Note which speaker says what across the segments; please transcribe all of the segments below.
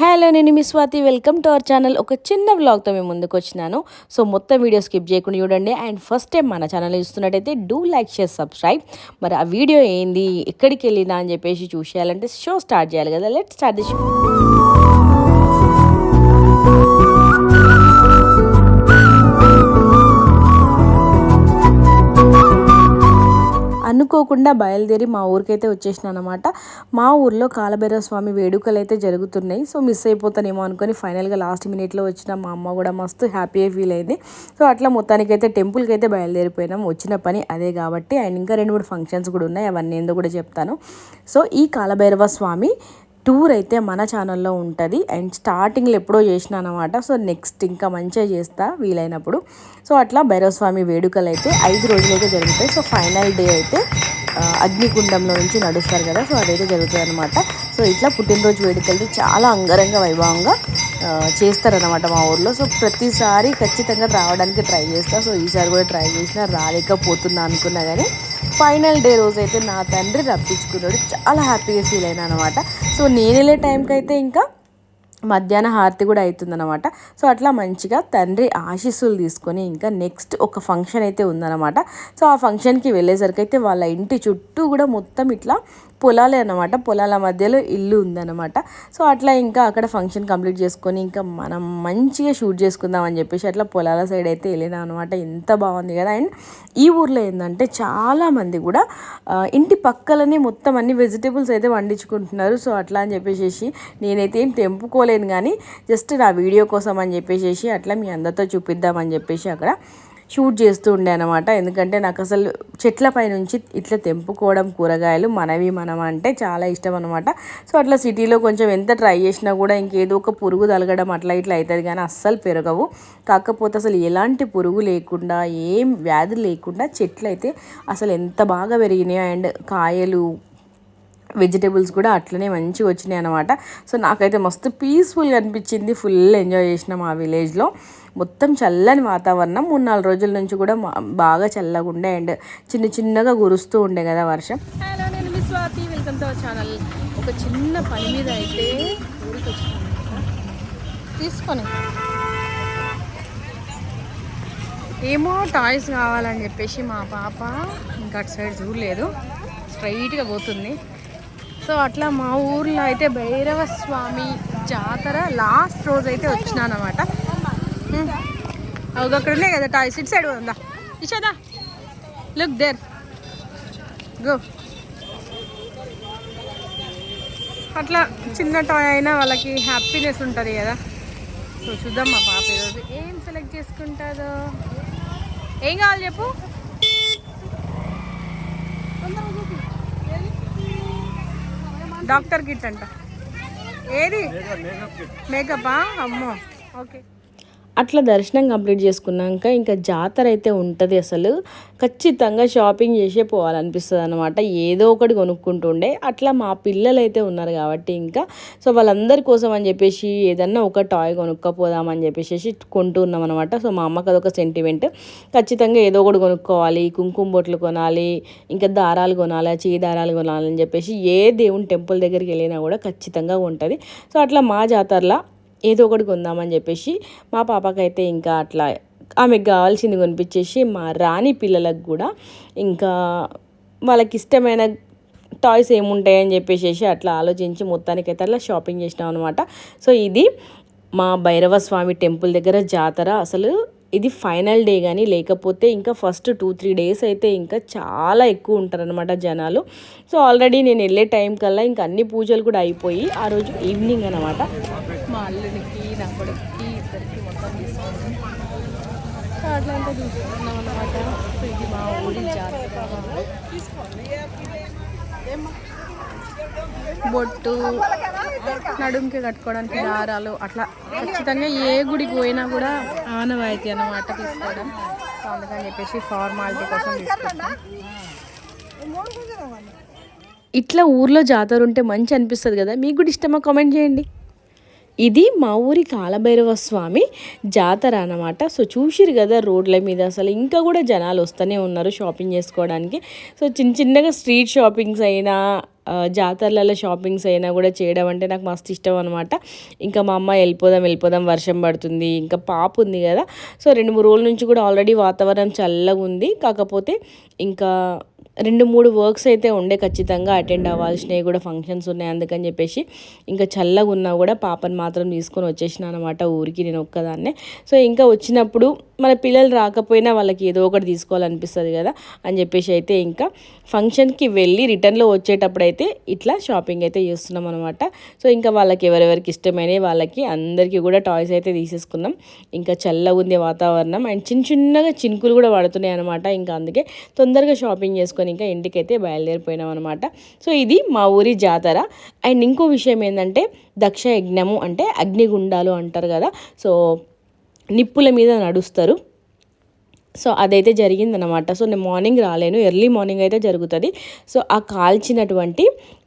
Speaker 1: Hello నేను మీ Swathi. Welcome to our channel. ఒక చిన్న వ్లాగ్తో మేము ముందుకు వచ్చినాను. సో మొత్తం వీడియో స్కిప్ చేయకుండా చూడండి. అండ్ ఫస్ట్ టైం మన ఛానల్ చూస్తున్నట్టయితే డూ లైక్ షేర్ సబ్స్క్రైబ్. మరి ఆ వీడియో ఏంది ఎక్కడికి వెళ్ళినా అని చెప్పేసి చూసేయాలంటే షో స్టార్ట్ చేయాలి కదా. Let start the show. అనుకోకుండా బయలుదేరి మా ఊరికైతే వచ్చేసిన అనమాట మా ఊర్లో కాలభైరవ స్వామి వేడుకలు అయితే జరుగుతున్నాయి. సో మిస్ అయిపోతానేమో అనుకొని ఫైనల్గా లాస్ట్ మినిట్లో వచ్చిన మా అమ్మ కూడా మస్తు హ్యాపీగా ఫీల్ అయింది. సో అట్లా మొత్తానికి అయితే టెంపుల్కి అయితే బయలుదేరిపోయినాం. వచ్చిన పని అదే కాబట్టి అండ్ ఇంకా రెండు మూడు ఫంక్షన్స్ కూడా ఉన్నాయి. అవన్నీ ఏందో కూడా చెప్తాను. సో ఈ కాలభైరవ స్వామి టూర్ అయితే మన ఛానల్లో ఉంటుంది. అండ్ స్టార్టింగ్లో ఎప్పుడో చేసిన అనమాట సో నెక్స్ట్ ఇంకా మంచిగా చేస్తా వీలైనప్పుడు. సో అట్లా భైరవస్వామి వేడుకలు అయితే ఐదు రోజులైతే జరుగుతాయి. సో ఫైనల్ డే అయితే అగ్నిగుండంలో నుంచి నడుస్తారు కదా సో అదైతే జరుగుతుంది అనమాట సో ఇట్లా పుట్టినరోజు వేడుకలు చాలా అంగరంగ వైభవంగా చేస్తారనమాట మా ఊర్లో. సో ప్రతిసారి ఖచ్చితంగా రావడానికి ట్రై చేస్తా. సో ఈసారి కూడా ట్రై చేసినా రాలేకపోతున్నా అనుకున్నా కానీ ఫైనల్ డే రోజు అయితే నా తండ్రి రప్పించుకున్నాడు. చాలా హ్యాపీగా ఫీల్ అయినా అనమాట సో నేను వెళ్ళే టైంకి అయితే ఇంకా మధ్యాహ్న హారతి కూడా అవుతుందన్నమాట. సో అట్లా మంచిగా తండ్రి ఆశీస్సులు తీసుకొని ఇంకా నెక్స్ట్ ఒక ఫంక్షన్ అయితే ఉందన్నమాట. సో ఆ ఫంక్షన్కి వెళ్ళేసరికి అయితే వాళ్ళ ఇంటి చుట్టూ కూడా మొత్తం ఇట్లా పొలాలే అన్నమాట. పొలాల మధ్యలో ఇల్లు ఉందన్నమాట. సో అట్లా ఇంకా అక్కడ ఫంక్షన్ కంప్లీట్ చేసుకొని ఇంకా మనం మంచిగా షూట్ చేసుకుందాం అని చెప్పేసి అట్లా పొలాల సైడ్ అయితే వెళ్ళినాం అనమాట ఎంత బాగుంది కదా. అండ్ ఈ ఊర్లో ఏంటంటే చాలామంది కూడా ఇంటి పక్కలనే మొత్తం అన్ని వెజిటేబుల్స్ అయితే పండించుకుంటున్నారు సో అట్లా అని చెప్పేసి నేనైతే ఏం తెంపుకోలేను కానీ జస్ట్ నా వీడియో కోసం అని చెప్పేసి అట్లా మీ అందరితో చూపిద్దామని చెప్పేసి అక్కడ షూట్ చేస్తూ ఉండే అనమాట ఎందుకంటే నాకు అసలు చెట్లపై నుంచి ఇట్లా తెంపుకోవడం కూరగాయలు మనవి మనం అంటే చాలా ఇష్టం అనమాట సో అట్లా సిటీలో కొంచెం ఎంత ట్రై చేసినా కూడా ఇంకేదో ఒక పురుగు తలగడం అట్లా ఇట్లా అవుతుంది కానీ అస్సలు పెరగవు. కాకపోతే అసలు ఎలాంటి పురుగు లేకుండా ఏం వ్యాధి లేకుండా చెట్లు అయితే అసలు ఎంత బాగా పెరిగినాయో. అండ్ కాయలు వెజిటేబుల్స్ కూడా అట్లనే మంచిగా వచ్చినాయి అనమాట సో నాకైతే మస్తు పీస్ఫుల్గా అనిపించింది. ఫుల్ ఎంజాయ్ చేసినాం ఆ విలేజ్లో. మొత్తం చల్లని వాతావరణం. మూడు నాలుగు రోజుల నుంచి కూడా బాగా చల్లగా ఉండే అండ్ చిన్న చిన్నగా కురుస్తూ ఉండే కదా వర్షం. హలో నేను మీ స్వాతి. వెల్కమ్ టు ఛానల్ ఒక చిన్న పని మీద అయితే తీసుకొని. ఏమో టాయ్స్ కావాలని చెప్పేసి మా పాప ఇంకా అటు సైడ్ చూడలేదు. స్ట్రైట్గా పోతుంది. సో అట్లా మా ఊర్లో అయితే భైరవ స్వామి జాతర లాస్ట్ రోజు అయితే వచ్చినాను అనమాట అక్కడ ఉన్నాయి కదా టాయ్ సిట్ సైడ్ ఉందా? ఇచ్చేదా లుక్ దేర్ గో అట్లా చిన్న టాయ్ అయినా వాళ్ళకి హ్యాపీనెస్ ఉంటుంది కదా. సో చూద్దాం మా పాప ఈరోజు ఏం సెలెక్ట్ చేసుకుంటుందో. ఏం కావాలి చెప్పు? డాక్టర్ కిట్ అంట. ఏది? మేకప్పా అమ్మో. ఓకే. అట్లా దర్శనం కంప్లీట్ చేసుకున్నాక ఇంకా జాతర అయితే ఉంటుంది అసలు. ఖచ్చితంగా షాపింగ్ చేసే పోవాలనిపిస్తుంది అనమాట ఏదో ఒకటి కొనుక్కుంటుండే. అట్లా మా పిల్లలు అయితే ఉన్నారు కాబట్టి ఇంకా. సో వాళ్ళందరి కోసం అని చెప్పేసి ఏదన్నా ఒక టాయ్ కొనుక్కపోదామని చెప్పేసి కొంటున్నాం అనమాట సో మా అమ్మకి అదొక సెంటిమెంట్ ఖచ్చితంగా ఏదో ఒకటి కొనుక్కోవాలి. కుంకుమ బొట్లు కొనాలి. ఇంకా దారాలు కొనాలి చేయి దారాలు కొనాలి అని చెప్పేసి ఏ దేవుని టెంపుల్ దగ్గరికి వెళ్ళినా కూడా ఖచ్చితంగా ఉంటుంది. సో అట్లా మా జాతరలో ఏదో ఒకటి కొందామని చెప్పేసి మా పాపకైతే ఇంకా అట్లా ఆమెకు కావాల్సింది కొనిపించేసి మా రాణి పిల్లలకు కూడా ఇంకా వాళ్ళకి ఇష్టమైన టాయ్స్ ఏముంటాయని చెప్పేసి అట్లా ఆలోచించి మొత్తానికైతే అట్లా షాపింగ్ చేసినాం అనమాట సో ఇది మా భైరవ స్వామి టెంపుల్ దగ్గర జాతర. అసలు ఇది ఫైనల్ డే కానీ లేకపోతే ఇంకా ఫస్ట్ టూ త్రీ డేస్ అయితే ఇంకా చాలా ఎక్కువ ఉంటారనమాట జనాలు. సో ఆల్రెడీ నేను వెళ్ళే టైం కల్లా ఇంకా అన్ని పూజలు కూడా అయిపోయి ఆ రోజు ఈవినింగ్ అనమాట మా అల్లుడికి నా కొడుకుకి ఇద్దరికి మొత్తం తీసుకున్నాం సో అట్లా అంతా తీసుకున్నాం అనమాట సో ఇది మా ఊరి జాతర. బొట్టు నడుముకి కట్టుకోవడానికి దారాలు అట్లా. ఖచ్చితంగా ఏ గుడికి పోయినా కూడా ఆనవాయితీ అన్నమాట తీసుకోవడం. సో అందుకని చెప్పేసి ఫార్మాలిటీ కోసం తీసుకుంటాం ఇట్లా ఊర్లో జాతర ఉంటే మంచి అనిపిస్తుంది కదా. మీకు కూడా ఇష్టమా? కామెంట్ చేయండి. ఇది మా ఊరి కాలభైరవ స్వామి జాతర అనమాట సో చూసిరు కదా రోడ్ల మీద అసలు. ఇంకా కూడా జనాలు వస్తూనే ఉన్నారు షాపింగ్ చేసుకోవడానికి. సో చిన్న చిన్నగా స్ట్రీట్ షాపింగ్స్ అయినా జాతరలలో షాపింగ్స్ అయినా కూడా చేయడం అంటే నాకు మస్తు ఇష్టం అనమాట ఇంకా మా అమ్మ వెళ్ళిపోదాం వెళ్ళిపోదాం వర్షం పడుతుంది ఇంకా పాప ఉంది కదా. సో రెండు మూడు రోజుల నుంచి కూడా ఆల్రెడీ వాతావరణం చల్లగా ఉంది కాకపోతే ఇంకా రెండు మూడు వర్క్స్ అయితే ఉండే ఖచ్చితంగా అటెండ్ అవ్వాల్సినవి కూడా ఫంక్షన్స్ ఉన్నాయి. అందుకని చెప్పేసి ఇంకా చల్లగా ఉన్నా కూడా పాపని మాత్రం తీసుకొని వచ్చేసిన అనమాట ఊరికి నేను ఒక్కదాన్నే. సో ఇంకా వచ్చినప్పుడు మన పిల్లలు రాకపోయినా వాళ్ళకి ఏదో ఒకటి తీసుకోవాలనిపిస్తుంది కదా అని చెప్పేసి అయితే ఇంకా ఫంక్షన్కి వెళ్ళి రిటర్న్లో వచ్చేటప్పుడు అయితే ఇట్లా షాపింగ్ అయితే చేస్తున్నాం అనమాట సో ఇంకా వాళ్ళకి ఎవరెవరికి ఇష్టమైనవి వాళ్ళకి అందరికీ కూడా టాయ్స్ అయితే తీసేసుకున్నాం. ఇంకా చల్లగా ఉంది వాతావరణం అండ్ చిన్న చిన్నగా చినుకులు కూడా పడుతున్నాయి అనమాట ఇంకా అందుకే తొందరగా షాపింగ్ తీసుకొని ఇంకా ఇంటికైతే బయలుదేరిపోయినాం అనమాట సో ఇది మా ఊరి జాతర. అండ్ ఇంకో విషయం ఏంటంటే దక్ష యజ్ఞము అంటే అగ్నిగుండాలు అంటారు కదా. సో నిప్పుల మీద నడుస్తారు. సో అదైతే జరిగిందనమాట సో నేను మార్నింగ్ రాలేను. ఎర్లీ మార్నింగ్ అయితే జరుగుతుంది. సో ఆ కాల్చినటువంటి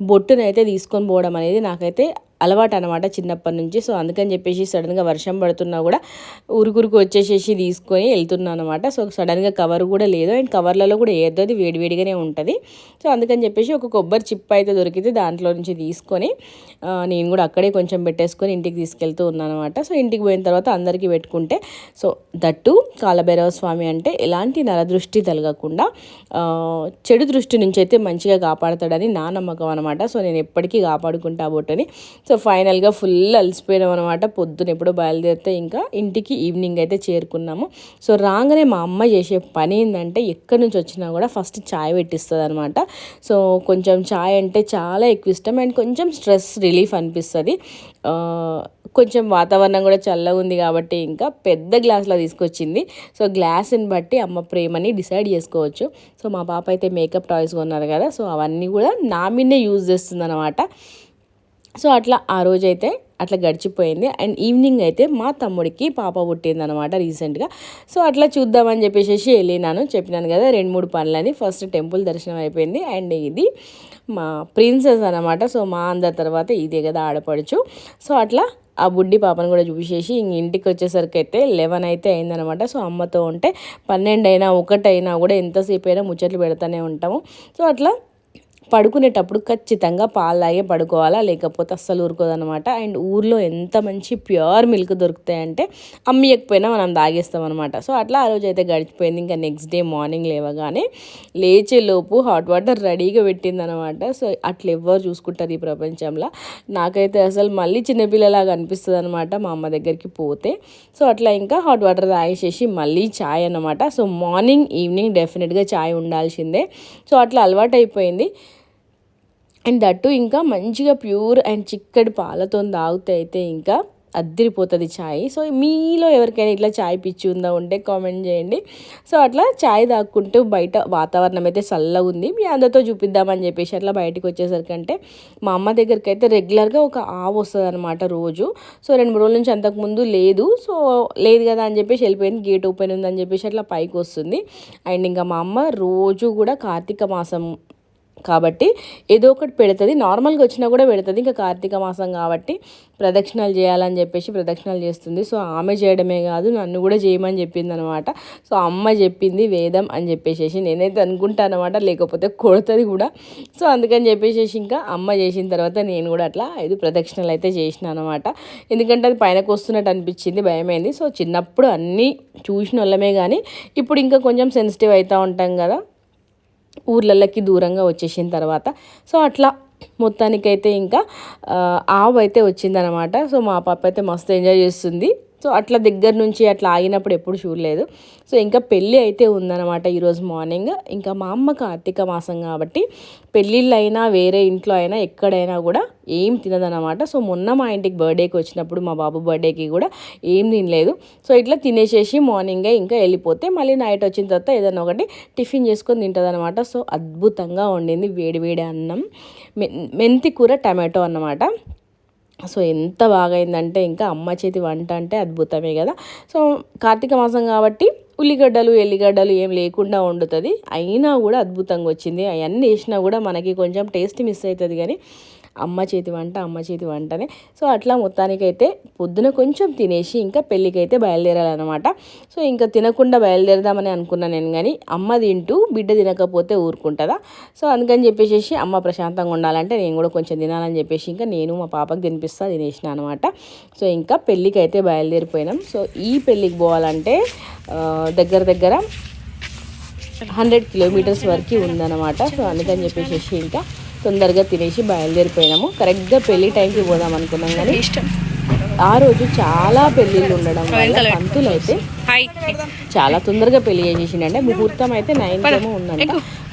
Speaker 1: బొట్టునైతే తీసుకొని పోవడం అనేది నాకైతే అలవాటు అనమాట చిన్నప్పటి నుంచి. సో అందుకని చెప్పేసి సడన్గా వర్షం పడుతున్నా కూడా ఉరుకురుకు వచ్చేసేసి తీసుకొని వెళ్తున్నాను అనమాట సో సడన్గా కవర్ కూడా లేదు. అండ్ కవర్లలో కూడా ఏదో అది వేడివేడిగానే ఉంటుంది. సో అందుకని చెప్పేసి ఒక కొబ్బరి చిప్ అయితే దొరికితే దాంట్లో నుంచి తీసుకొని నేను కూడా అక్కడే కొంచెం పెట్టేసుకొని ఇంటికి తీసుకెళ్తూ ఉన్నాను అనమాట సో ఇంటికి పోయిన తర్వాత అందరికీ పెట్టుకుంటే సో దట్టు కాలభైరవ స్వామి అంటే ఎలాంటి నరదృష్టి తలగకుండా చెడు దృష్టి నుంచి అయితే మంచిగా కాపాడతాడని నా నమ్మకం అనమాట సో నేను ఎప్పటికీ కాపాడుకుంటా ఆ బొట్టుని. సో సో ఫైనల్గా ఫుల్ అలసిపోయాం అనమాట పొద్దున ఎప్పుడో బయలుదేరితే ఇంకా ఇంటికి ఈవినింగ్ అయితే చేరుకున్నాము. సో రాగానే మా అమ్మ చేసే పని ఏంటంటే ఎక్కడి నుంచి వచ్చినా కూడా ఫస్ట్ చాయ్ పెట్టిస్తుంది అనమాట సో కొంచెం చాయ్ అంటే చాలా ఎక్కువ ఇష్టం. అండ్ కొంచెం స్ట్రెస్ రిలీఫ్ అనిపిస్తుంది. కొంచెం వాతావరణం కూడా చల్లగా ఉంది కాబట్టి ఇంకా పెద్ద గ్లాస్లో తీసుకొచ్చింది. సో గ్లాస్ని బట్టి అమ్మ ప్రేమని డిసైడ్ చేసుకోవచ్చు. సో మా పాప అయితే మేకప్ టాయ్స్ కొన్నారు కదా. సో అవన్నీ కూడా నా మీదే యూజ్ చేస్తుంది అనమాట సో అట్లా ఆ రోజైతే అట్లా గడిచిపోయింది. అండ్ ఈవినింగ్ అయితే మా తమ్ముడికి పాప పుట్టింది అనమాట రీసెంట్గా. సో అట్లా చూద్దామని చెప్పేసి వెళ్ళినాను. చెప్పినాను కదా రెండు మూడు పనులని. ఫస్ట్ టెంపుల్ దర్శనం అయిపోయింది. అండ్ ఇది మా ప్రిన్సెస్ అనమాట సో మా అందరి తర్వాత ఇదే కదా ఆడపడుచు. సో అట్లా ఆ బుడ్డి పాపను కూడా చూసేసి ఇంక ఇంటికి వచ్చేసరికి అయితే లెవెన్ అయితే అయిందనమాట సో అమ్మతో ఉంటే పన్నెండు అయినా ఒకటైనా కూడా ఎంతసేపు అయినా ముచ్చట్లు పెడతానే ఉంటాము. సో అట్లా పడుకునేటప్పుడు ఖచ్చితంగా పాలు తాగే పడుకోవాలా? లేకపోతే అస్సలు ఊరుకోదనమాట అండ్ ఊర్లో ఎంత మంచి ప్యూర్ మిల్క్ దొరుకుతాయంటే అమ్మియకపోయినా మనం తాగేస్తాం అనమాట సో అట్లా ఆ రోజు అయితే గడిచిపోయింది. ఇంకా నెక్స్ట్ డే మార్నింగ్ లేవగానే లేచేలోపు హాట్ వాటర్ రెడీగా పెట్టిందనమాట సో అట్లా ఎవ్వరు చూసుకుంటారు ఈ ప్రపంచంలో. నాకైతే అసలు మళ్ళీ చిన్నపిల్లలాగా అనిపిస్తుంది అనమాట మా అమ్మ దగ్గరికి పోతే. సో అట్లా ఇంకా హాట్ వాటర్ తాగేసేసి మళ్ళీ చాయ్ అనమాట సో మార్నింగ్ ఈవినింగ్ డెఫినెట్గా చాయ్ ఉండాల్సిందే. సో అట్లా అలవాటు అయిపోయింది అండ్ దట్టు ఇంకా మంచిగా ప్యూర్ అండ్ చిక్కటి పాలతో తాగితే అయితే ఇంకా అద్దరిపోతుంది ఛాయ్ సో మీలో ఎవరికైనా ఇట్లా ఛాయ్ పిచ్చి ఉందా ఉంటే కామెంట్ చేయండి. సో అట్లా ఛాయ్ తాక్కుంటూ బయట వాతావరణం అయితే చల్లగా ఉంది. మీ అందరితో చూపిద్దామని చెప్పేసి అట్లా బయటకు వచ్చేసరికంటే మా అమ్మ దగ్గరికి అయితే రెగ్యులర్గా ఒక ఆవు వస్తుంది అనమాట రోజు. సో రెండు మూడు రోజుల నుంచి అంతకుముందు లేదు. సో లేదు కదా అని చెప్పేసి వెళ్ళిపోయింది. గేట్ ఓపెన్ ఉందని చెప్పేసి అట్లా పైకి వస్తుంది. అండ్ ఇంకా మా అమ్మ రోజు కూడా కార్తీక మాసం కాబట్టి ఏదో ఒకటి పెడుతుంది. నార్మల్గా వచ్చినా కూడా పెడుతుంది. ఇంకా కార్తీక మాసం కాబట్టి ప్రదక్షిణాలు చేయాలని చెప్పేసి ప్రదక్షిణాలు చేస్తుంది. సో ఆమె చేయడమే కాదు నన్ను కూడా చేయమని చెప్పింది అనమాట సో అమ్మ చెప్పింది వేదం అని చెప్పేసి నేనైతే అనుకుంటాను అనమాట. లేకపోతే కొడుతుంది కూడా. సో అందుకని చెప్పేసి ఇంకా అమ్మ చేసిన తర్వాత నేను కూడా అట్లా ఐదు ప్రదక్షిణలు అయితే చేసిన అనమాట. ఎందుకంటే అది పైనకు వస్తున్నట్టు అనిపించింది భయమైంది. సో చిన్నప్పుడు అన్నీ చూసిన వాళ్ళమే కానీ ఇప్పుడు ఇంకా కొంచెం సెన్సిటివ్ అవుతూ ఉంటాం కదా. ఊర్లలోకి దూరంగా వచ్చేసిన తర్వాత. సో అట్లా మొత్తానికైతే ఇంకా ఆవు అయితే వచ్చిందనమాట. సో మా పాప అయితే మస్తు ఎంజాయ్ చేస్తుంది. సో అట్లా దగ్గర నుంచి అట్లా ఆగినప్పుడు ఎప్పుడు చూడలేదు. సో ఇంకా పెళ్ళి అయితే ఉందన్నమాట ఈరోజు మార్నింగ్. ఇంకా మా అమ్మ కార్తీక మాసం కాబట్టి పెళ్ళిళ్ళు అయినా వేరే ఇంట్లో అయినా ఎక్కడైనా కూడా ఏం తినదనమాట సో మొన్న మా ఇంటికి బర్త్డేకి వచ్చినప్పుడు మా బాబు బర్త్డేకి కూడా ఏం తినలేదు. సో ఇట్లా తినేసేసి మార్నింగే ఇంకా వెళ్ళిపోతే మళ్ళీ నైట్ వచ్చిన తర్వాత ఏదైనా ఒకటి టిఫిన్ చేసుకొని తింటుందనమాట సో అద్భుతంగా వండింది వేడి వేడి అన్నం. మె- మెంతి కూర టమాటో అన్నమాట. సో ఎంత బాగా అయిందంటే ఇంకా అమ్మ చేతి వంట అంటే అద్భుతమే కదా. సో కార్తీక మాసం కాబట్టి ఉల్లిగడ్డలు ఎల్లిగడ్డలు ఏం లేకుండా వండుతుంది. అయినా కూడా అద్భుతంగా వచ్చింది. అవన్నీ వేసినా కూడా మనకి కొంచెం టేస్ట్ మిస్ అవుతుంది కానీ అమ్మ చేతి వంట అమ్మ చేతి వంటనే. సో అట్లా మొత్తానికైతే పొద్దున కొంచెం తినేసి ఇంకా పెళ్ళికైతే బయలుదేరాలన్నమాట. సో ఇంకా తినకుండా బయలుదేరదామని అనుకున్నాను నేను కానీ అమ్మ తింటూ బిడ్డ తినకపోతే ఊరుకుంటుందా? సో అందుకని చెప్పేసి అమ్మ ప్రశాంతంగా ఉండాలంటే నేను కూడా కొంచెం తినాలని చెప్పేసి ఇంకా నేను మా పాపకి తినిపిస్తా తినేసిన అనమాట సో ఇంకా పెళ్ళికి అయితే బయలుదేరిపోయినాం. సో ఈ పెళ్ళికి పోవాలంటే దగ్గర దగ్గర హండ్రెడ్ కిలోమీటర్స్ వరకు ఉందన్నమాట. సో అందుకని చెప్పేసి ఇంకా తొందరగా తినేసి బయలుదేరిపోయినాము. కరెక్ట్గా పెళ్ళి టైంకి పోదాం అనుకున్నాం కానీ ఆ రోజు చాలా పెళ్ళిళ్ళు ఉండడం వల్ల పంతులు అయితే చాలా తొందరగా పెళ్ళి చేసేసిండే ముహూర్తం అయితే నైన్ ఏమో ఉందంట.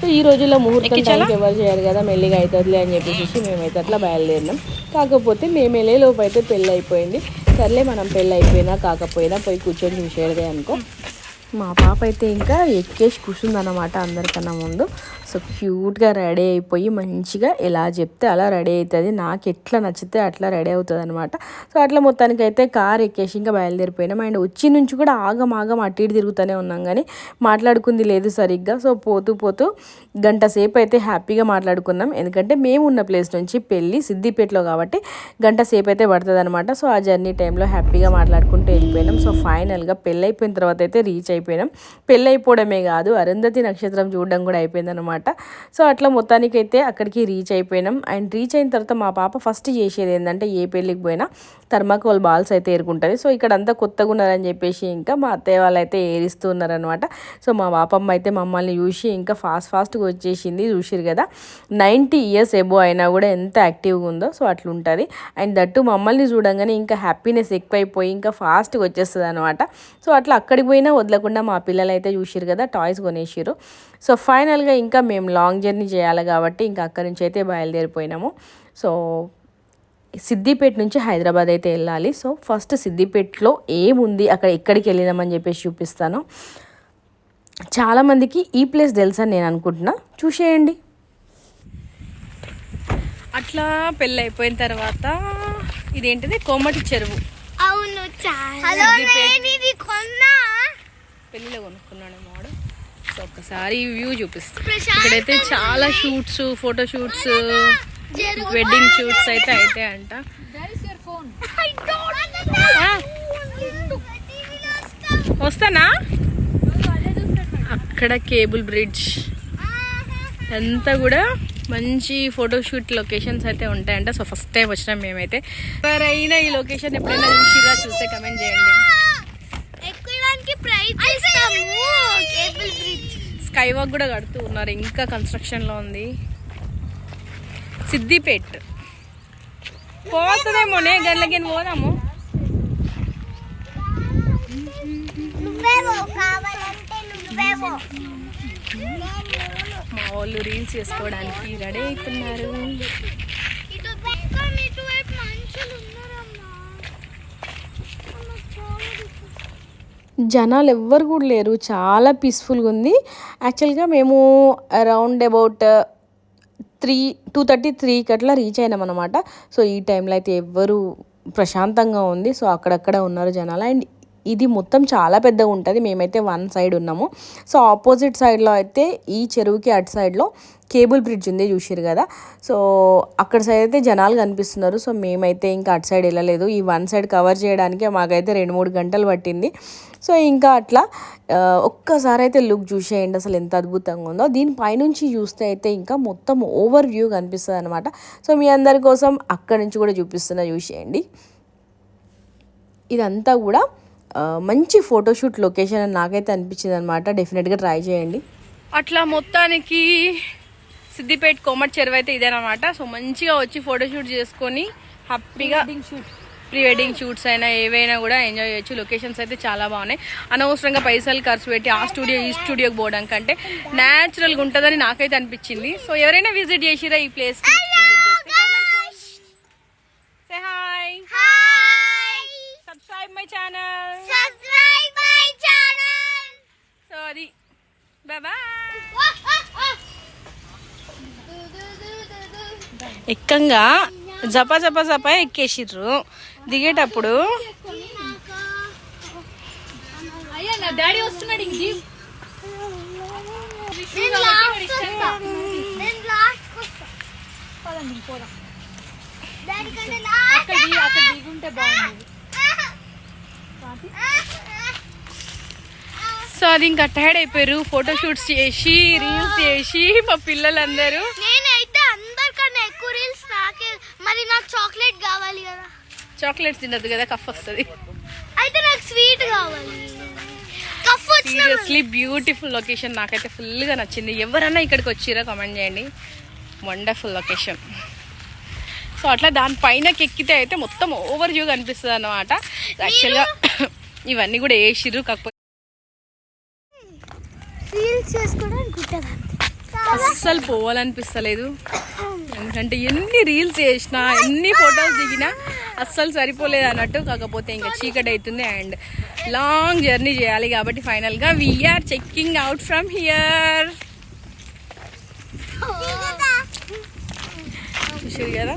Speaker 1: సో ఈ రోజుల్లో ముహూర్తం టైంకి ఎవరు చేయరు కదా మెల్లిగా అవుతుందిలే అని చెప్పేసి మేమైతే అట్లా బయలుదేరినాం. కాకపోతే మేము వెళ్ళే లోపు అయితే పెళ్ళి అయిపోయింది సర్లే మనం పెళ్ళి అయిపోయినా కాకపోయినా పోయి కూర్చొని చూసేదే అనుకో. మా పాప అయితే ఇంకా ఎక్కేసి కూర్చుందన్నమాట అందరికన్నా ముందు. సో క్యూట్గా రెడీ అయిపోయి మంచిగా ఎలా చెప్తే అలా రెడీ అవుతుంది. నాకు ఎట్లా నచ్చితే అట్లా రెడీ అవుతుంది అనమాట సో అట్లా మొత్తానికి అయితే కార్ ఎక్కేసి ఇంకా బయలుదేరిపోయినాం. అండ్ వచ్చి నుంచి కూడా ఆగం ఆగం అటు ఇటు తిరుగుతూనే ఉన్నాం కానీ మాట్లాడుకుంది లేదు సరిగ్గా. సో పోతూ పోతూ గంట సేపు అయితే హ్యాపీగా మాట్లాడుకున్నాం. ఎందుకంటే మేము ఉన్న ప్లేస్ నుంచి పెళ్ళి సిద్దిపేటలో కాబట్టి గంట సేపు అయితే పడుతుంది అనమాట సో ఆ జర్నీ టైంలో హ్యాపీగా మాట్లాడుకుంటూ వెళ్ళిపోయినాం. సో ఫైనల్గా పెళ్ళి అయిపోయిన తర్వాత అయితే రీచ్ అయిపోయినాం. పెళ్ళి అయిపోవడమే కాదు అరుంధతి నక్షత్రం చూడడం కూడా అయిపోయింది అనమాట సో అట్లా మొత్తానికైతే అక్కడికి రీచ్ అయిపోయినాం. అండ్ రీచ్ అయిన తర్వాత మా పాప ఫస్ట్ చేసేది ఏంటంటే ఏ పెళ్ళికి పోయినా థర్మాకోల్ బాల్స్ అయితే ఏరుకుంటుంది. సో ఇక్కడ అంతా కొత్తగా ఉన్నారని చెప్పేసి ఇంకా మా అత్తయ్య వాళ్ళు అయితే ఏరిస్తూ ఉన్నారనమాట సో మా పాపమ్మ అయితే మమ్మల్ని చూసి ఇంకా ఫాస్ట్ ఫాస్ట్గా వచ్చేసింది. చూసిరు కదా నైంటీ ఇయర్స్ ఎబో అయినా కూడా ఎంత యాక్టివ్గా ఉందో సో అట్లా ఉంటుంది అండ్ దట్టు మమ్మల్ని చూడంగానే ఇంకా హ్యాపీనెస్ ఎక్కువైపోయి ఇంకా ఫాస్ట్గా వచ్చేస్తుంది అనమాట సో అట్లా అక్కడికి పోయినా వదలకుండా మా పిల్లలు అయితే చూసిరు కదా టాయ్స్ కొనేసిరు సో ఫైనల్గా ఇంకా మేము లాంగ్ జర్నీ చేయాలి కాబట్టి ఇంకా అక్కడి నుంచి అయితే బయలుదేరిపోయినాము. సో సిద్దిపేట నుంచి హైదరాబాద్ అయితే వెళ్ళాలి. సో ఫస్ట్ సిద్దిపేటలో ఏముంది అక్కడ ఎక్కడికి వెళ్ళినామని చెప్పేసి చూపిస్తాను. చాలామందికి ఈ ప్లేస్ తెలుసా నేను అనుకుంటున్నా. చూసేయండి. అట్లా పెళ్ళి అయిపోయిన తర్వాత ఇదేంటిది? కోమటి చెరువు.
Speaker 2: అవును చాలా హలో నేను ఇది కొన్నా
Speaker 1: పెళ్ళిలో కొనుక్కున్నాడు మాడు సో ఒక్కసారి వ్యూ చూపిస్తాను ఇక్కడైతే చాలా shoots photo shoots wedding shoots అయితే అయితే అంట. వస్తానా? అక్కడ కేబుల్ బ్రిడ్జ్. అంతా కూడా మంచి ఫోటోషూట్ లొకేషన్స్ అయితే ఉంటాయంట. సో ఫస్ట్ టైం వచ్చినాం మేమైతే. ఎవరైనా ఈ లొకేషన్ ఎప్పుడైనా చూసిరా చూస్తే కమెంట్ చేయండి.
Speaker 2: ఎక్కడానికి ప్రయత్నిస్తాము. కేబుల్ బ్రిడ్జ్
Speaker 1: స్కై వాక్ కూడా కడుతూ ఉన్నారు. ఇంకా కన్స్ట్రక్షన్లో ఉంది. సిద్దిపేట్. పోతుందేమోనే గంటలకి పోదాము. మా వాళ్ళు రీల్స్ చేసుకోవడానికి రెడీ అవుతున్నారు. జనాలు ఎవ్వరు కూడా లేరు. చాలా పీస్ఫుల్గా ఉంది. యాక్చువల్గా మేము around about three two thirty త్రీకి అట్లా రీచ్ అయినాం అనమాట సో ఈ టైంలో అయితే ఎవ్వరు ప్రశాంతంగా ఉంది. సో అక్కడక్కడ ఉన్నారు జనాలు. అండ్ ఇది మొత్తం చాలా పెద్దగా ఉంటుంది. మేమైతే వన్ సైడ్ ఉన్నాము. సో ఆపోజిట్ సైడ్లో అయితే ఈ చెరువుకి అటు సైడ్లో కేబుల్ బ్రిడ్జ్ ఉంది చూసిరు కదా. సో అక్కడ సైడ్ అయితే జనాలు కనిపిస్తున్నారు. సో మేమైతే ఇంకా అటు సైడ్ వెళ్ళలేదు. ఈ వన్ సైడ్ కవర్ చేయడానికి మాకైతే రెండు మూడు గంటలు పట్టింది. సో ఇంకా అట్లా ఒక్కసారి అయితే లుక్ చూసేయండి. అసలు ఎంత అద్భుతంగా ఉందో. దీని పైనుంచి చూస్తే అయితే ఇంకా మొత్తం ఓవర్ వ్యూ కనిపిస్తుంది అనమాట సో మీ అందరి కోసం అక్కడి నుంచి కూడా చూపిస్తున్నా చూసేయండి. ఇదంతా కూడా మంచి ఫోటోషూట్ లొకేషన్ అని నాకైతే అనిపించింది అనమాట డెఫినెట్గా ట్రై చేయండి. అట్లా మొత్తానికి సిద్దిపేట కోమటి చెరువు అయితే ఇదేనమాట. సో మంచిగా వచ్చి ఫోటోషూట్ చేసుకొని హ్యాపీగా ప్రీ వెడ్డింగ్ షూట్స్ అయినా ఏవైనా కూడా ఎంజాయ్ చేయొచ్చు. లొకేషన్స్ అయితే చాలా బాగున్నాయి. అనవసరంగా పైసలు ఖర్చు పెట్టి ఆ స్టూడియో ఈ స్టూడియోకి పోవడం కంటే న్యాచురల్గా ఉంటుందని నాకైతే అనిపించింది. సో ఎవరైనా విజిట్ చేసిరా ఈ place say hi my channel
Speaker 2: subscribe my channel
Speaker 1: so అది బాయ్ బాయ్ ఎక్కంగా జప జప జప ఎక్కేసిర్రు. దిగేటప్పుడు
Speaker 2: అయ్యా నా డాడీ వస్తున్నాడు ఇంక
Speaker 3: అక్కడ దిగుంటే బాగుంది
Speaker 1: సో అది ఇంకా టైర్డ్ అయిపోయారు. ఫోటో షూట్స్ చేసి రీల్స్ చేసి మా పిల్లలందరూ.
Speaker 2: నేనైతే అందరికన్నా ఎక్కువ రీల్స్ నాకే మరి నాకు చాక్లెట్ కావాలి కదా.
Speaker 1: చాక్లెట్స్ తినద్దు కదా కఫ్ వస్తుంది.
Speaker 2: అయితే నాకు స్వీట్ కావాలి.
Speaker 1: సీరియస్లీ బ్యూటిఫుల్ లొకేషన్ నాకైతే ఫుల్గా నచ్చింది. ఎవరన్నా ఇక్కడికి వచ్చిరా కామెంట్ చేయండి. వండర్ఫుల్ లొకేషన్ సో అట్లా దానిపైనకి ఎక్కితే అయితే మొత్తం ఓవర్ వ్యూ కనిపిస్తుంది అనమాట యాక్చువల్గా ఇవన్నీ కూడా వేసిర్రు కాకపోతే అస్సలు పోవాలనిపిస్తలేదు. ఎందుకంటే ఎన్ని రీల్స్ చేసినా ఎన్ని ఫొటోస్ దిగినా అస్సలు సరిపోలేదు అన్నట్టు. కాకపోతే ఇంకా చీకటి అవుతుంది అండ్ లాంగ్ జర్నీ చేయాలి కాబట్టి ఫైనల్గా we're checking out from here చూసారు కదా?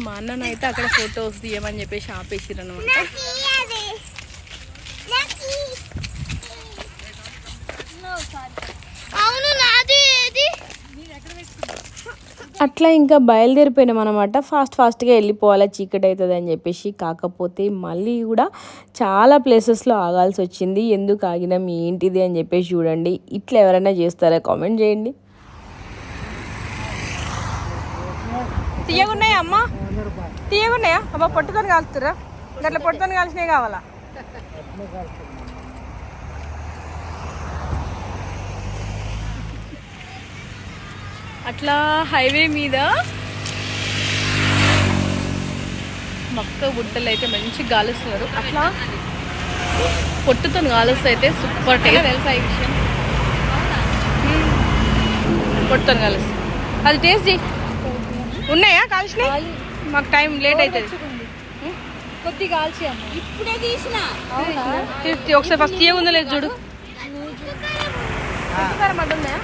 Speaker 1: మా అన్ననైతే అక్కడ ఫొటోస్ తీయమని చెప్పేసి ఆపేసిరు అనమాట
Speaker 2: అవును నాది ఏది
Speaker 1: అట్లా ఇంకా బయలుదేరిపోయినాం అనమాట ఫాస్ట్ ఫాస్ట్గా వెళ్ళిపోవాలి చీకటి అవుతుంది అని చెప్పేసి. కాకపోతే మళ్ళీ కూడా చాలా ప్లేసెస్లో ఆగాల్సి వచ్చింది ఎందుకు ఆగినాం ఏంటిది అని చెప్పేసి చూడండి. ఇట్లా ఎవరైనా చేస్తారా కామెంట్ చేయండి. తీయగున్నాయా అమ్మ? తీయగున్నాయా? అమ్మ పొట్టుకొని కాలుతురా గట్ల పొట్టుకొని కాల్సినవి కావాలా? అట్లా హైవే మీద మొక్క బుట్టలు అయితే మంచి గాలుస్తున్నారు. అట్లా పొట్టుతో గాలుస్తే అయితే సూపర్ టేస్ట్. తెలుసా ఈ విషయం? పొట్టుతో కాలుస్తుంది అది టేస్ట్ చేయి. ఉన్నాయా కాల్చినాయి మాకు టైం లేట్ అవుతుంది
Speaker 3: కొద్ది కాల్చి ఇప్పుడే తీసిన.
Speaker 1: ఒకసారి ఫస్ట్ తీయగుందో లేదు చూడు. ఉన్నాయా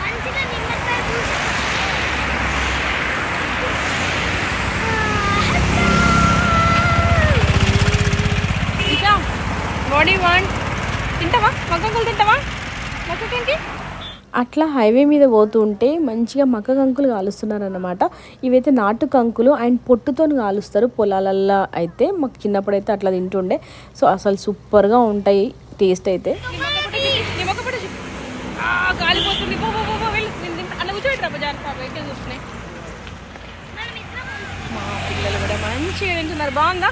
Speaker 2: మంచిగా నిమ్మకాయ జ్యూస్.
Speaker 1: ఇంకా బాడీ వాంట్ తింటావా? మగ్గంకులు తింటావా? మగ్గకేంటి అట్లా హైవే మీద పోతుంటే మంచిగా మక్క కంకులు కాలుస్తున్నారు అనమాట ఇవైతే నాటు కంకులు అండ్ పొట్టుతో కాలుస్తారు పొలాలల్లో అయితే. మాకు చిన్నప్పుడు అయితే అట్లా తింటుండే. సో అసలు సూపర్గా ఉంటాయి టేస్ట్ అయితే. మా పిల్లలు కూడా మంచిగా తింటున్నారు. బాగుందా?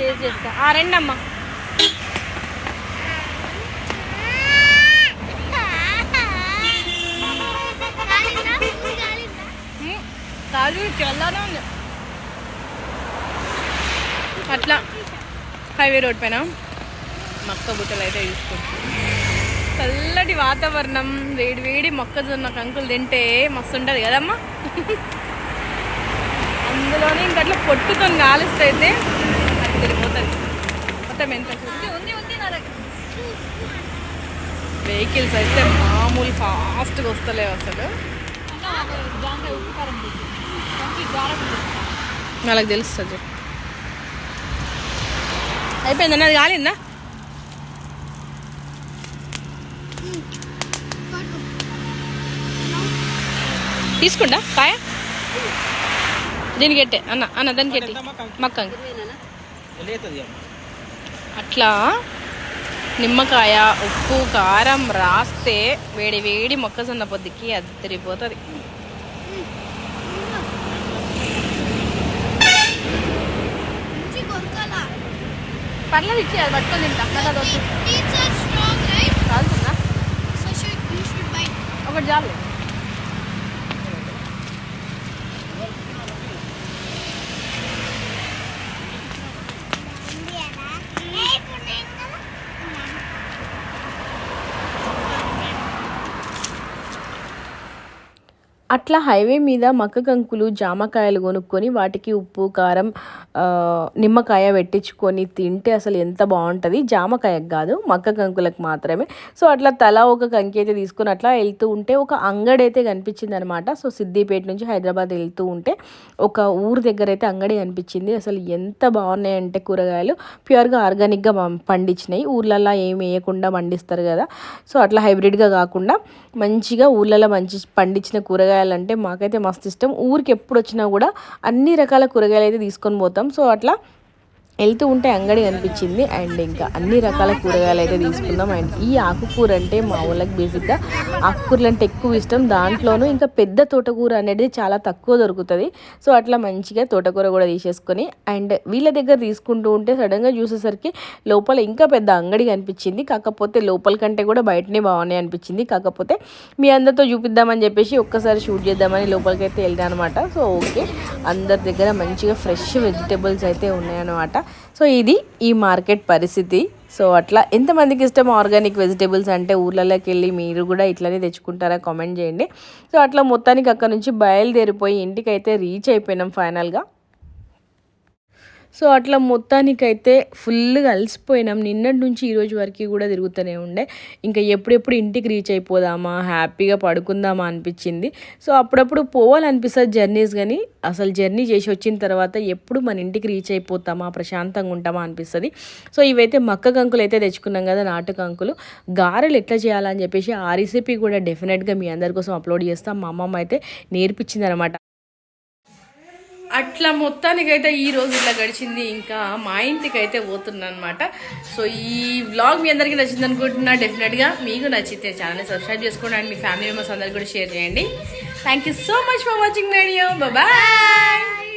Speaker 1: చేసి చేస్తా. ఆ రండి అమ్మా
Speaker 2: కాలిందా? ఫుల్ కాలిందా?
Speaker 1: కాదు ఉంది. అట్లా హైవే రోడ్ పైన మక్క బుట్టలు అయితే తీసుకుంటాం చల్లటి వాతావరణం వేడి వేడి మొక్కజొన్న కంకులు తింటే మస్తు ఉంటుంది కదమ్మా. అందులోనే ఇంకట్లా పొట్టుతో కాలుస్తే అయితే అది తిరిగిపోతుంది. మొత్తం ఎంత? వెహికల్స్ అయితే మామూలు ఫాస్ట్గా వస్తలేవు అసలు. వాళ్ళకి తెలుస్తుంది. అయిపోయింది? అది కాలిందా? తీసుకుంటా. కాయ? దీనికి ఎట్టే అన్న అన్న దానికి ఎట్టి మక్క అట్లా నిమ్మకాయ ఉప్పు కారం రాస్తే వేడి వేడి మొక్కజొన్న పొద్దుకి అది తిరిగిపోతుంది
Speaker 2: మంచి కొరకాల.
Speaker 1: పర్లేదు ఇచ్చి అది పట్టుకొని తింటా. వద్దు.
Speaker 2: It's so
Speaker 1: అట్లా హైవే మీద మక్క కంకులు జామకాయలు కొనుక్కొని వాటికి ఉప్పు కారం నిమ్మకాయ పెట్టించుకొని తింటే అసలు ఎంత బాగుంటుంది? జామకాయకు కాదు మక్క కంకులకు మాత్రమే. సో అట్లా తల ఒక కంకి అయితే తీసుకొని అట్లా వెళ్తూ ఉంటే ఒక అంగడి అయితే కనిపించింది అనమాట సో సిద్దిపేట నుంచి హైదరాబాద్ వెళ్తూ ఉంటే ఒక ఊరు దగ్గర అయితే అంగడి కనిపించింది. అసలు ఎంత బాగున్నాయంటే కూరగాయలు. ప్యూర్గా ఆర్గానిక్గా పండించినాయి. ఊర్లల్లో ఏం వేయకుండా పండిస్తారు కదా. సో అట్లా హైబ్రిడ్గా కాకుండా మంచిగా ఊర్లలో మంచి పండించిన కూరగాయలు అంటే మాకైతే మస్తు ఇష్టం. ఊరికి ఎప్పుడు వచ్చినా కూడా అన్ని రకాల కూరగాయలు అయితే తీసుకొని పోతాం. సో అట్లా వెళ్తూ ఉంటే అంగడి కనిపించింది. అండ్ ఇంకా అన్ని రకాల కూరగాయలు అయితే తీసుకుందాం. అండ్ ఈ ఆకుకూర అంటే మా ఊళ్ళకి బేసిక్గా ఆకుకూరలు అంటే ఎక్కువ ఇష్టం. దాంట్లోనూ ఇంకా పెద్ద తోటకూర అనేది చాలా తక్కువ దొరుకుతుంది. సో అట్లా మంచిగా తోటకూర కూడా తీసేసుకొని అండ్ వీళ్ళ దగ్గర తీసుకుంటూ ఉంటే సడన్గా చూసేసరికి లోపల ఇంకా పెద్ద అంగడి కనిపించింది. కాకపోతే లోపల కంటే కూడా బయటనే బాగున్నాయి అనిపించింది. కాకపోతే మీ అందరితో చూపిద్దామని చెప్పేసి ఒక్కసారి షూట్ చేద్దామని లోపలికి అయితే వెళ్ళాను అనమాట సో ఓకే. అందరి దగ్గర మంచిగా ఫ్రెష్ వెజిటేబుల్స్ అయితే ఉన్నాయన్నమాట. సో ఇది ఈ మార్కెట్ పరిస్థితి. సో అట్లా ఎంతమందికి ఇష్టం ఆర్గానిక్ వెజిటేబుల్స్ అంటే ఊర్లలోకి వెళ్ళి మీరు కూడా ఇట్లనే తెచ్చుకుంటారా కామెంట్ చేయండి. సో అట్లా మొత్తానికి అక్కడ నుంచి బయలుదేరిపోయి ఇంటికి అయితే రీచ్ అయిపోయినాం ఫైనల్గా. సో అట్లా మొత్తానికైతే ఫుల్గా అలసిపోయినాం నిన్నటి నుంచి ఈరోజు వరకు కూడా తిరుగుతూనే ఉండే. ఇంకా ఎప్పుడెప్పుడు ఇంటికి రీచ్ అయిపోదామా హ్యాపీగా పడుకుందామా అనిపించింది. సో అప్పుడప్పుడు పోవాలనిపిస్తుంది జర్నీస్ కానీ అసలు జర్నీ చేసి వచ్చిన తర్వాత ఎప్పుడు మన ఇంటికి రీచ్ అయిపోతామా ప్రశాంతంగా ఉంటామా అనిపిస్తుంది. సో ఇవైతే మక్క కంకులు అయితే తెచ్చుకున్నాం కదా నాటు కంకులు. గారెలు ఎట్లా చేయాలని చెప్పేసి ఆ రెసిపీ కూడా డెఫినెట్గా మీ అందరి కోసం అప్లోడ్ చేస్తాం. మా అమ్మమ్మ అయితే నేర్పించింది అనమాట అట్లా మొత్తానికైతే ఈ రోజు ఇట్లా గడిచింది. ఇంకా మా ఇంటికి అయితే పోతున్నాను అనమాట సో ఈ వ్లాగ్ మీ అందరికీ నచ్చింది అనుకుంటున్నా డెఫినెట్గా మీకు నచ్చితే ఛానల్ని సబ్స్క్రైబ్ చేసుకోండి అండ్ మీ ఫ్యామిలీ మెంబర్స్ అందరికి కూడా షేర్ చేయండి. Thank you so much for watching video bye